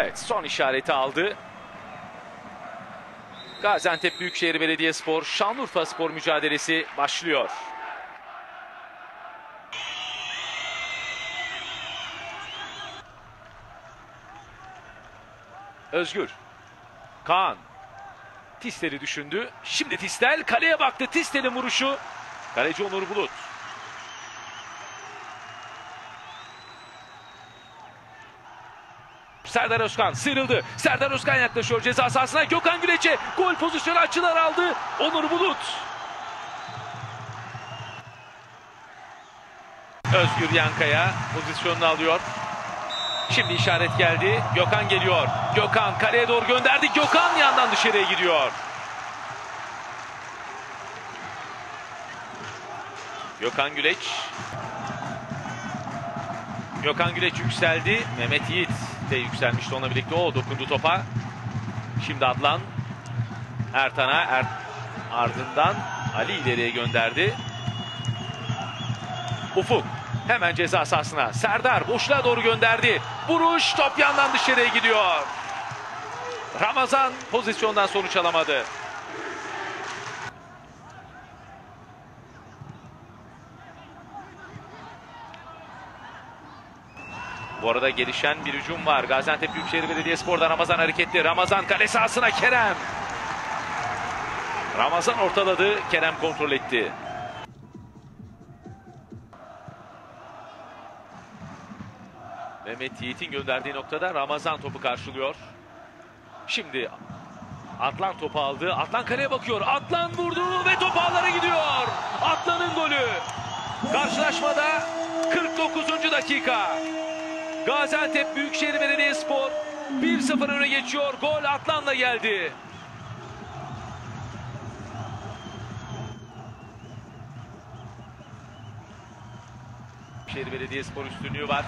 Evet son işareti aldı. Gaziantep Büyükşehir Belediyespor Şanlıurfa Spor mücadelesi başlıyor. Özgür. Kaan. Tistel'i düşündü. Şimdi Tistel kaleye baktı. Tistel'in vuruşu. Kaleci Onur Bulut. Serdar Özkan sıyrıldı. Serdar Özkan yaklaşıyor ceza sahasına. Gökhan Güleç'e gol pozisyonu açılar aldı. Onur Bulut. Özgür Yankaya pozisyonunu alıyor. Şimdi işaret geldi. Gökhan geliyor. Gökhan kaleye doğru gönderdi. Gökhan yandan dışarıya gidiyor. Gökhan Güleç. Gökhan Güleç yükseldi. Mehmet Yiğit de yükselmişti onunla birlikte. O dokundu topa. Şimdi Adlan. Ertan'a er... ardından Ali ileriye gönderdi. Ufuk hemen ceza sahasına. Serdar boşluğa doğru gönderdi. Vuruş top yandan dışarıya gidiyor. Ramazan pozisyondan sonuç alamadı. Bu arada gelişen bir hücum var. Gaziantep Büyükşehir Belediyespor'dan Ramazan hareketli. Ramazan kale sahasına Kerem. Ramazan ortaladı. Kerem kontrol etti. Mehmet Yiğit'in gönderdiği noktada Ramazan topu karşılıyor. Şimdi Atlan topu aldı. Atlan kaleye bakıyor. Atlan vurdu ve top ağlara gidiyor. Atlan'ın golü. Karşılaşmada 49. dakika. Gaziantep Büyükşehir Belediyespor 1-0 öne geçiyor. Gol Atlan'la geldi. Büyükşehir Belediyespor üstünlüğü var.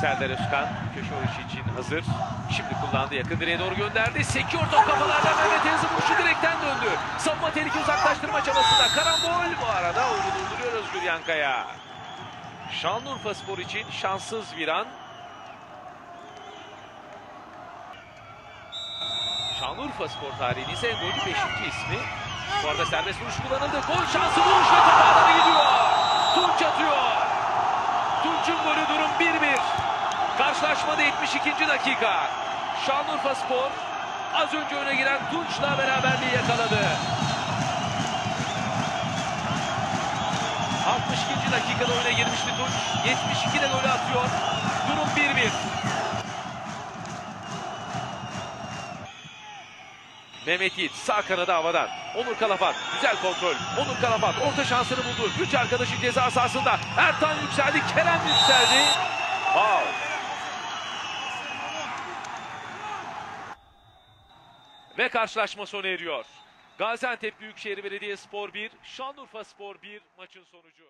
Serdar Özkan köşe vuruşu için hazır. Şimdi kullandı yakın direğe doğru gönderdi. Sekiyor top kafalardan Mehmet Yazı vuruşu direkten döndü. Savunma tehlike uzaklaştırma çabasında. Karambol bu arada oyunu durduruyor Özgür Yankaya. Şanlıurfa Spor için şanssız bir an. Şanlıurfa Spor tarihinin ise golü 5. ismi. Bu arada serbest vuruş kullanıldı. Gol şansı vuruş ve top ağlara gidiyor. Tunç atıyor. Tunç'un golü durum 1-1. Karşılaşmada 72. dakika. Şanlıurfa Spor az önce öne giren Tunç'la beraberliği yakaladı. Dakikada oyuna girmişti Tunç. 72'de golü atıyor. Durum 1-1. Mehmet Yiğit sağ kanada havadan. Onur Kalafat güzel kontrol. Onur Kalafat orta şansını buldu. Üç arkadaşı ceza sahasında. Ertan yükseldi. Kerem yükseldi. Foul. Ve karşılaşma sona eriyor. Gaziantep Büyükşehir Belediyespor 1, Şanlıurfa Spor 1 maçın sonucu.